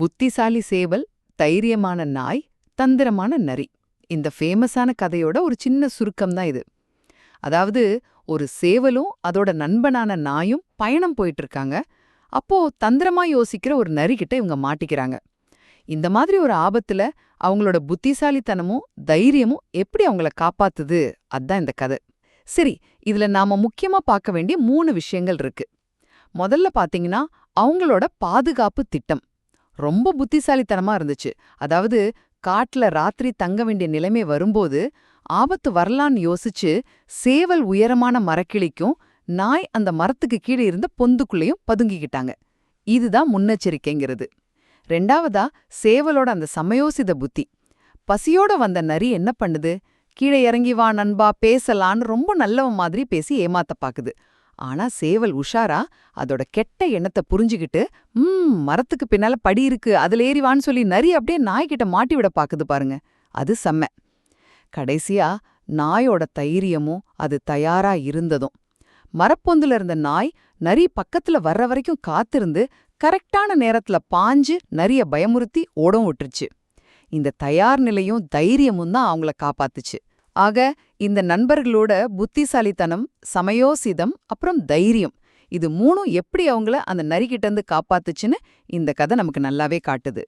புத்திசாலி சேவல் தைரியமான நாய் தந்திரமான நரி. இந்த ஃபேமஸான கதையோட ஒரு சின்ன சுருக்கம் தான் இது. அதாவது ஒரு சேவலும் அதோட நண்பனான நாயும் பயணம் போயிட்டு இருக்காங்க அப்போ தந்திரமா யோசிக்கிற ஒரு நரிகிட்ட இவங்க மாட்டிக்கிறாங்க. இந்த மாதிரி ஒரு ஆபத்துல அவங்களோட புத்திசாலித்தனமும் தைரியமும் எப்படி அவங்கள காப்பாத்துது? அதான் இந்த கதை. சரி இதுல நாம முக்கியமா பார்க்க வேண்டிய மூணு விஷயங்கள் இருக்கு. முதல்ல பாத்தீங்கன்னா அவங்களோட பாதுகாப்பு திட்டம். ரொம்ப புத்திசாலித்தனமா இருந்துச்சு. அதாவது காட்டுல ராத்திரி தங்க வேண்டிய நிலைமை வரும்போது ஆபத்து வரலான்னு யோசிச்சு சேவல் உயரமான மரக்கிளிக்கும் நாய் அந்த மரத்துக்கு கீழே இருந்த பொந்துக்குள்ளேயும் பதுங்கிக்கிட்டாங்க. இதுதான் முன்னெச்சரிக்கைங்கிறது. ரெண்டாவதா சேவலோட அந்த சமயோசித புத்தி. பசியோட வந்த நரி என்ன பண்ணுது? கீழே இறங்கி வா நண்பா பேசலான்னு ரொம்ப நல்லவன் மாதிரி பேசி ஏமாத்த பாக்குது. ஆனா சேவல் உஷாரா அதோட கெட்ட எண்ணத்தை புரிஞ்சுகிட்டு ம் மரத்துக்கு பின்னால படி இருக்கு அதுல ஏறிவான்னு சொல்லி நரி அப்படியே நாய்கிட்ட மாட்டி விட பாக்குது பாருங்க. அது செம்ம. கடைசியா நாயோட தைரியமும் அது தயாரா இருந்ததும். மரப்பொந்துல இருந்த நாய் நரி பக்கத்துல வர்ற வரைக்கும் காத்திருந்து கரெக்டான நேரத்துல பாஞ்சு நரிய பயமுறுத்தி ஓடம் விட்டுருச்சு. இந்த தயார் நிலையும் தைரியமும் தான் அவங்கள காப்பாத்துச்சு. ஆக இந்த நண்பர்களோட புத்திசாலித்தனம் சமயோசிதம் அப்புறம் தைரியம் இது மூணும் எப்படி அவங்கள அந்த நரிக்கிட்ட இருந்து காப்பாத்துச்சுன்னு இந்த கதை நமக்கு நல்லாவே காட்டுது.